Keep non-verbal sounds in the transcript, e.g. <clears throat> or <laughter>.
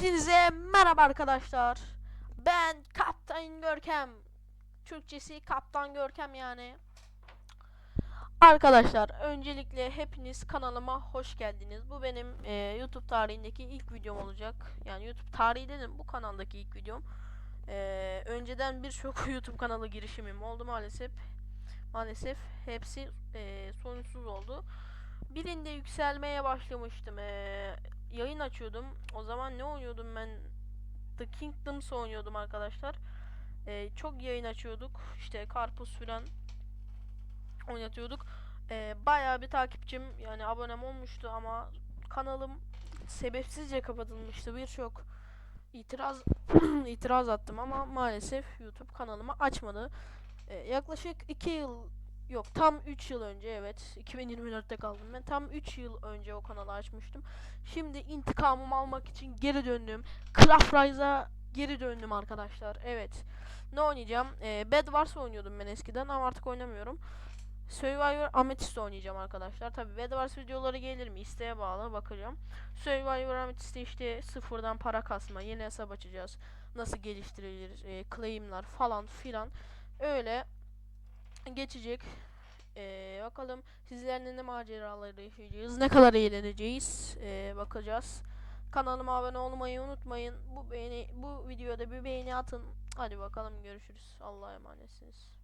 Hepinize merhaba arkadaşlar. Ben Kaptan Görkem. Türkçesi Kaptan Görkem yani. Arkadaşlar öncelikle hepiniz kanalıma hoş geldiniz. Bu benim e, YouTube tarihindeki ilk videom olacak. Yani YouTube tarihi dedim bu kanaldaki ilk videom. E, önceden birçok <laughs> YouTube kanalı girişimim oldu maalesef. Maalesef hepsi e, sonuçsuz oldu. Birinde yükselmeye başlamıştım. E, yayın açıyordum. O zaman ne oynuyordum ben? The Kingdoms oynuyordum arkadaşlar. Ee, çok yayın açıyorduk. İşte karpuz filan oynatıyorduk. Ee, bayağı bir takipçim yani abonem olmuştu ama kanalım sebepsizce kapatılmıştı. Birçok itiraz <clears throat> itiraz attım ama maalesef YouTube kanalımı açmadı. Ee, yaklaşık 2 yıl yok tam 3 yıl önce evet 2024'te kaldım ben. Tam 3 yıl önce o kanalı açmıştım. Şimdi intikamımı almak için geri döndüm. Craft Rise'a geri döndüm arkadaşlar. Evet. Ne oynayacağım? Ee, Bed Wars oynuyordum ben eskiden ama artık oynamıyorum. Survivor Amethyst oynayacağım arkadaşlar. Tabi Bed Wars videoları gelir mi? İsteğe bağlı bakacağım. Survivor Amethyst'te işte sıfırdan para kasma, yeni hesap açacağız. Nasıl geliştirilir, e, claim'ler falan filan. Öyle geçecek. Ee, bakalım sizlerle ne maceraları yaşayacağız, ne kadar eğleneceğiz ee, bakacağız. Kanalıma abone olmayı unutmayın. Bu beğeni, bu videoda bir beğeni atın. Hadi bakalım görüşürüz. Allah'a emanetsiniz.